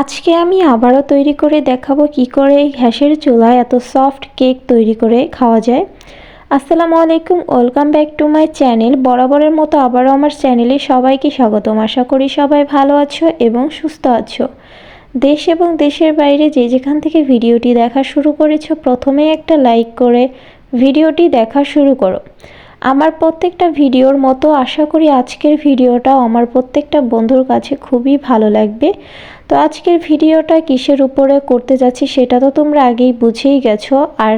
আজকে আমি আবারও তৈরি করে দেখাবো কি করে এই ঘ্যাসের চুলায় এত সফট কেক তৈরি করে খাওয়া যায়। আসসালামু আলাইকুম welcome back to my channel বরাবরের মতো আবারও আমার চ্যানেলে সবাইকে স্বাগতম। আশা করি সবাই ভালো আছো এবং সুস্থ আছো। দেশ এবং দেশের বাইরে যে যেখান থেকে ভিডিওটি দেখা শুরু করেছ প্রথমে একটা লাইক করে ভিডিওটি দেখা শুরু করো। আমার প্রত্যেকটা ভিডিওর মতো আশা করি আজকের ভিডিওটাও আমার প্রত্যেকটা বন্ধুর কাছে খুবই ভালো লাগবে। তো আজকের ভিডিওটা কিসের উপরে করতে যাচ্ছি সেটা তো তোমরা আগেই বুঝেই গেছো। আর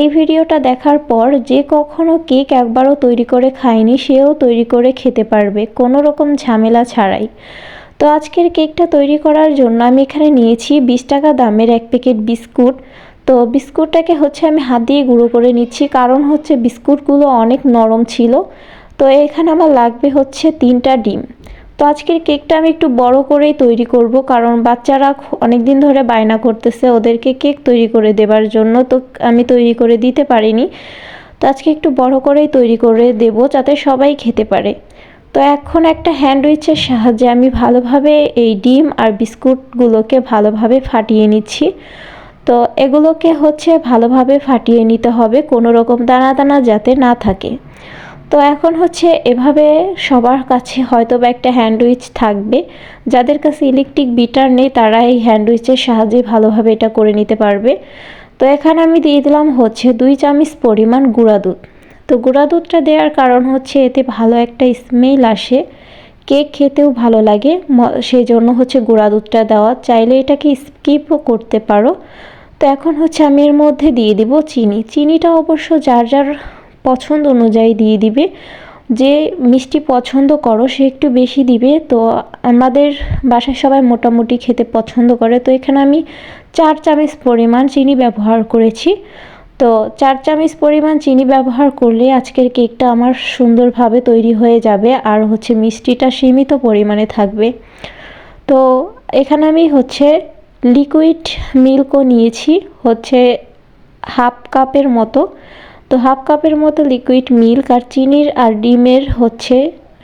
এই ভিডিওটা দেখার পর যে কখনো কেক একবারও তৈরি করে খায়নি, সেও তৈরি করে খেতে পারবে, কোনো রকম ঝামেলা ছাড়াই। তো আজকের কেকটা তৈরি করার জন্য আমি এখানে নিয়েছি বিশ টাকা দামের এক প্যাকেট বিস্কুট। তো বিস্কুটটাকে হচ্ছে আমি হাত দিয়ে গুঁড়ো করে নিচ্ছি। কারণ হচ্ছে বিস্কুটগুলো অনেক নরম ছিল। তো এখানে আমার লাগবে হচ্ছে তিনটা ডিম। তো আজকের কেকটা আমি একটু বড় করেই তৈরি করব। কারণ বাচ্চারা অনেক দিন ধরে বায়না করতেছে ওদেরকে কেক তৈরি করে দেবার জন্য। তো আমি তৈরি করে দিতে পারিনি। তো আজকে একটু বড় করেই তৈরি করে দেব যাতে সবাই খেতে পারে। তো এখন একটা হ্যান্ডউইচের সাহায্যে আমি ভালোভাবে এই ডিম আর বিস্কুটগুলোকে ভালোভাবে ফাটিয়ে নিচ্ছি। তো এগুলোকে হচ্ছে ভালোভাবে ফাটিয়ে নিতে হবে, কোনো রকম দানা দানা যাতে না থাকে। তো এখন হচ্ছে এভাবে সবার কাছে হয়তো বা একটা হ্যান্ডউইচ থাকবে। যাদের কাছে ইলেকট্রিক বিটার নেই, তারা এই হ্যান্ডউইচের সাহায্যে ভালোভাবে এটা করে নিতে পারবে। তো এখানে আমি দিয়ে দিলাম হচ্ছে দুই চামচ পরিমাণ গুঁড়া দুধ। তো গুঁড়া দুধটা দেওয়ার কারণ হচ্ছে এতে ভালো একটা স্মেল আসে, কেক খেতেও ভালো লাগে। সেই জন্য হচ্ছে গুঁড়া দুধটা দেওয়া। চাইলে এটাকে স্কিপও করতে পারো। তো এখন হচ্ছে আমি এর মধ্যে দিয়ে দিব চিনি। চিনিটা অবশ্য যার যার পছন্দ অনুযায়ী দিয়ে দিবে। যে মিষ্টি পছন্দ করো, সে একটু বেশি দিবে। তো আমাদের বাসায় সবাই মোটামুটি খেতে পছন্দ করে। তো এখানে আমি চার চামচ পরিমাণ চিনি ব্যবহার করেছি। তো চার চামচ পরিমাণ চিনি ব্যবহার করলে আজকের কেকটা আমার সুন্দরভাবে তৈরি হয়ে যাবে আর হচ্ছে মিষ্টিটা সীমিত পরিমাণে থাকবে। তো এখানে আমি হচ্ছে লিকুইড মিল্কও নিয়েছি, হচ্ছে হাফ কাপের মতো। তো হাফ কাপের মতো লিকুইড মিল্ক আর চিনির আর ডিমের হচ্ছে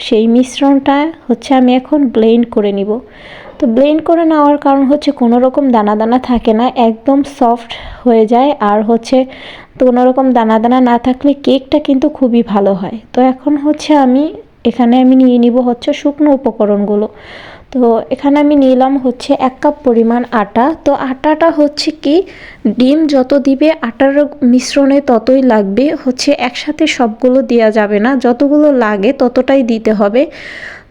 সেই মিশ্রণটা হচ্ছে আমি এখন ব্লেন্ড করে নিব। তো ব্লেন্ড করে নেওয়ার কারণ হচ্ছে কোনো রকম দানা দানা থাকে না, একদম সফট হয়ে যায়। আর হচ্ছে কোনো রকম দানা দানা না থাকলে কেকটা কিন্তু খুবই ভালো হয়। তো এখন হচ্ছে আমি, এখানে আমি নিয়ে নিব হচ্ছে শুকনো উপকরণগুলো। তো এখানে আমি নিলাম হচ্ছে এক কাপ পরিমাণ আটা। তো আটাটা হচ্ছে কি? ডিম যত দিবে, আটার মিশ্রণে ততই লাগবে। হচ্ছে একসাথে সবগুলো দেওয়া যাবে না। যতগুলো লাগে ততটাই দিতে হবে।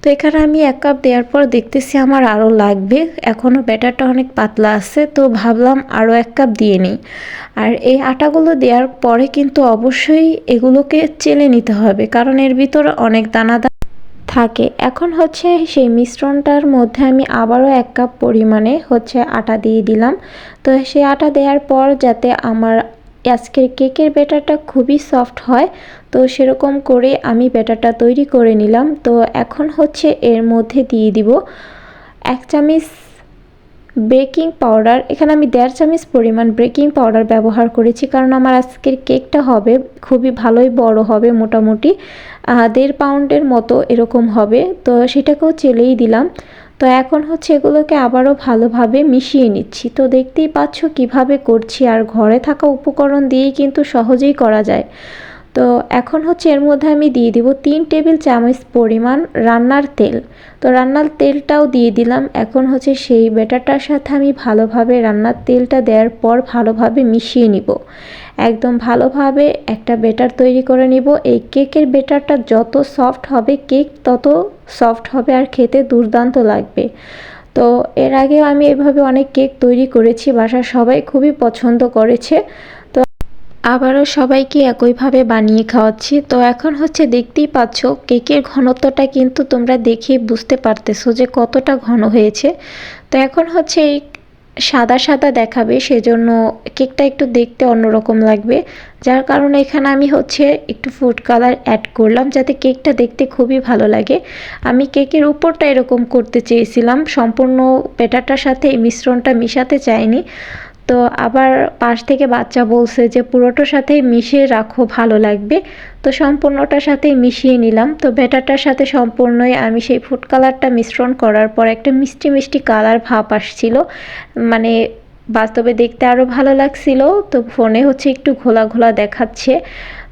তো এখানে আমি এক কাপ দেওয়ার পর দেখতেছি আমার আরও লাগবে। এখনও ব্যাটারটা অনেক পাতলা আছে, তো ভাবলাম আরও এক কাপ দিয়ে নিই। আর এই আটাগুলো দেওয়ার পরে কিন্তু অবশ্যই এগুলোকে চেলে নিতে হবে, কারণ এর ভিতরে অনেক দানা থাকে। এখন হচ্ছে সেই মিশ্রণটার মধ্যে আমি আবারও এক কাপ পরিমাণে হচ্ছে আটা দিয়ে দিলাম। তো সেই আটা দেওয়ার পর যাতে আমার আজকের কেকের ব্যাটারটা খুবই সফট হয়, তো সেরকম করে আমি ব্যাটারটা তৈরি করে নিলাম। তো এখন হচ্ছে এর মধ্যে দিয়ে দিব এক চামচ বেকিং পাউডার। এখানে আমি দেড় চামচ পরিমাণ বেকিং পাউডার ব্যবহার করেছি, কারণ আমার আজকের কেকটা হবে খুবই ভালোই বড় হবে মোটামুটি দেড় পাউন্ডের মতো এরকম হবে। তো সেটাকেও চেলেই দিলাম। তো এখন হচ্ছে এগুলোকে আবারও ভালোভাবে মিশিয়ে নিচ্ছি। তো দেখতেই পাচ্ছ কীভাবে করছি, আর ঘরে থাকা উপকরণ দিয়েই কিন্তু সহজেই করা যায়। তো এখন হচ্ছে এর মধ্যে আমি দিয়ে দিব তিন টেবিল চামচ পরিমাণ রান্নার তেল। তো রান্নার তেলটাও দিয়ে দিলাম। এখন হচ্ছে সেই ব্যাটারটার সাথে আমি ভালোভাবে রান্নার তেলটা দেওয়ার পর ভালোভাবে মিশিয়ে নিব। একদম ভালোভাবে একটা বেটার তৈরি করে নিব। এই কেকের বেটারটা যত সফট হবে, কেক তত সফট হবে আর খেতে দুর্দান্ত লাগবে। তো এর আগেও আমি এভাবে অনেক কেক তৈরি করেছি। বাসার সবাই খুবই পছন্দ করেছে। আবারও সবাইকে একইভাবে বানিয়ে খাওয়াচ্ছি। তো এখন হচ্ছে দেখতেই পাচ্ছ, কেকের ঘনত্বটা কিন্তু তোমরা দেখে বুঝতে পারতেছো যে কতটা ঘন হয়েছে। তো এখন হচ্ছে এই সাদা সাদা দেখাবে, সেজন্য কেকটা একটু দেখতে অন্যরকম লাগবে। যার কারণে এখানে আমি হচ্ছে একটু ফুড কালার অ্যাড করলাম, যাতে কেকটা দেখতে খুবই ভালো লাগে। আমি কেকের উপরটা এরকম করতে চেয়েছিলাম, সম্পূর্ণ পেটাটার সাথে এই মিশ্রণটা মিশাতে চাইনি। তো আবার পাশ থেকে বাচ্চা বলছে যে, পুরোটার সাথেই মিশিয়ে রাখো, ভালো লাগবে। তো সম্পূর্ণটার সাথেই মিশিয়ে নিলাম। তো ব্যাটারটার সাথে সম্পূর্ণই আমি সেই ফুড কালারটা মিশ্রণ করার পর একটা মিষ্টি মিষ্টি কালার ভাব আসছিল। মানে বাস্তবে দেখতে আরও ভালো লাগছিল। তো ফোনে হচ্ছে একটু ঘোলা ঘোলা দেখাচ্ছে।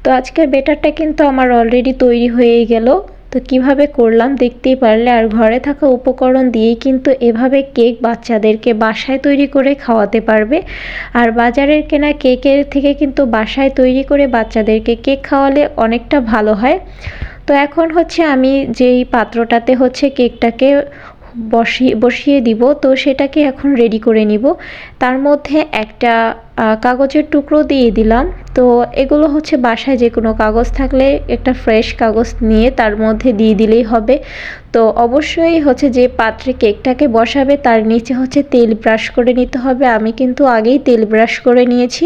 তো আজকের বেটারটা কিন্তু আমার অলরেডি তৈরি হয়ে গেল। তো কীভাবে করলাম দেখতেই পারলে, আর ঘরে থাকা উপকরণ দিয়েই কিন্তু এভাবে কেক বাচ্চাদেরকে বাসায় তৈরি করে খাওয়াতে পারবে। আর বাজারের কেনা কেকের থেকে কিন্তু বাসায় তৈরি করে বাচ্চাদেরকে কেক খাওয়ালে অনেকটা ভালো হয়। তো এখন হচ্ছে আমি যেই পাত্রটাতে হচ্ছে কেকটাকে বসিয়ে বসিয়ে দিব। তো সেটাকে এখন রেডি করে নিব। তার মধ্যে একটা কাগজের টুকরো দিয়ে দিলাম। তো এগুলো হচ্ছে বাসায় যে কোনো কাগজ থাকলে একটা ফ্রেশ কাগজ নিয়ে তার মধ্যে দিয়ে দিলেই হবে। তো অবশ্যই হচ্ছে যে পাত্রে কেকটাকে বসাবে, তার নিচে হচ্ছে তেল ব্রাশ করে নিতে হবে। আমি কিন্তু আগেই তেল ব্রাশ করে নিয়েছি।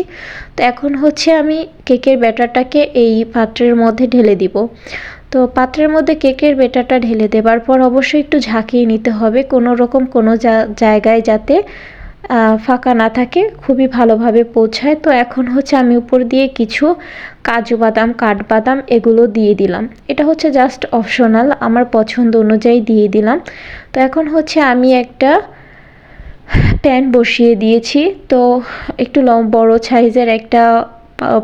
তো এখন হচ্ছে আমি কেকের ব্যাটারটাকে এই পাত্রের মধ্যে ঢেলে দিব। তো পাত্রের মধ্যে কেকের বেটাটা ঢেলে দেবার পর অবশ্যই একটু ঝাঁকিয়ে নিতে হবে। কোনো রকম কোনো জায়গায় যাতে ফাঁকা না থাকে, খুবই ভালোভাবে পৌঁছায়। তো এখন হচ্ছে আমি উপর দিয়ে কিছু কাজু বাদাম, কাঠবাদাম এগুলো দিয়ে দিলাম। এটা হচ্ছে জাস্ট অপশনাল, আমার পছন্দ অনুযায়ী দিয়ে দিলাম। তো এখন হচ্ছে আমি একটা প্যান বসিয়ে দিয়েছি। তো একটু লম, বড় সাইজের একটা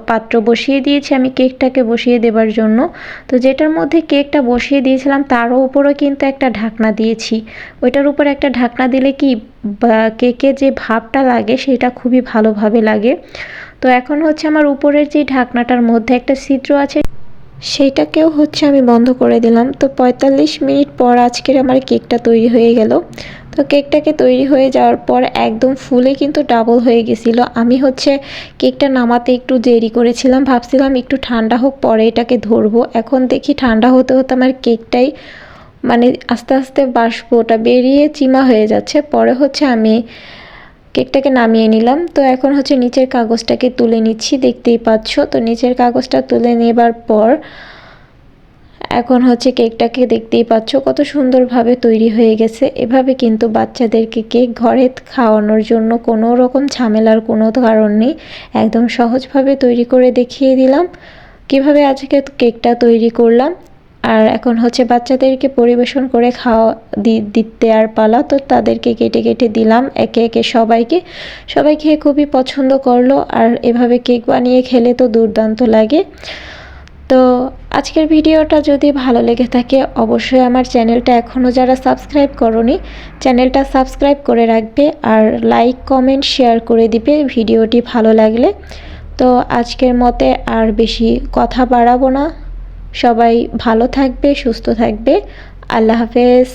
পাত্র বসিয়ে দিয়েছি আমি কেকটাকে বসিয়ে দেবার জন্য। তো যেটার মধ্যে কেকটা বসিয়ে দিয়েছিলাম তারও উপরও কিন্তু একটা ঢাকনা দিয়েছি। ওইটার উপর একটা ঢাকনা দিলে কি কেকে যে ভাবটা লাগে সেটা খুবই ভালোভাবে লাগে। তো এখন হচ্ছে আমার উপরের যে ঢাকনাটার মধ্যে একটা ছিদ্র আছে, সেইটাকেও হচ্ছে আমি বন্ধ করে দিলাম। তো পঁয়তাল্লিশ মিনিট পর আজকের আমার কেকটা তৈরি হয়ে গেল। তো কেকটাকে তৈরি হয়ে যাওয়ার পর একদম ফুলে কিন্তু ডাবল হয়ে গেছিল। আমি হচ্ছে কেকটা নামাতে একটু দেরি করেছিলাম, ভাবছিলাম একটু ঠান্ডা হোক, পরে এটাকে ধরবো। এখন দেখি ঠান্ডা হতে হতে আমার কেকটাই মানে আস্তে আস্তে বাষ্পটা বেরিয়ে চিমা হয়ে যাচ্ছে। পরে হচ্ছে আমি কেকটাকে নামিয়ে নিলাম। তো এখন হচ্ছে নিচের কাগজটাকে তুলে নিচ্ছি, দেখতেই পাচ্ছ। তো নিচের কাগজটা তুলে নেবার পর এখন হচ্ছে কেকটাকে দেখতেই পাচ্ছ, কত সুন্দরভাবে তৈরি হয়ে গেছে। এভাবে কিন্তু বাচ্চাদেরকে কেক ঘরে খাওয়ানোর জন্য কোনো রকম ঝামেলার কোনো কারণ নেই। একদম সহজভাবে তৈরি করে দেখিয়ে দিলাম। কীভাবে আজকে কেকটা তৈরি করলাম। আর এখন হচ্ছে বাচ্চাদেরকে পরিবেশন করে খাওয়া দিতে আর পালা, তো তাদেরকে কেটে কেটে দিলাম একে একে সবাইকে। সবাই খেয়ে খুবই পছন্দ করল, আর এভাবে কেক বানিয়ে খেলে তো দুর্দান্ত লাগে। তো আজকের ভিডিওটা যদি ভালো লেগে থাকে, অবশ্যই আমার চ্যানেলটা এখনও যারা সাবস্ক্রাইব করনি, চ্যানেলটা সাবস্ক্রাইব করে রাখবে আর লাইক, কমেন্ট, শেয়ার করে দিবে ভিডিওটি ভালো লাগলে। তো আজকের মতে আর বেশি কথা বাড়াবো না। সবাই ভালো থাকবে, সুস্থ থাকবে। আল্লাহ হাফেজ।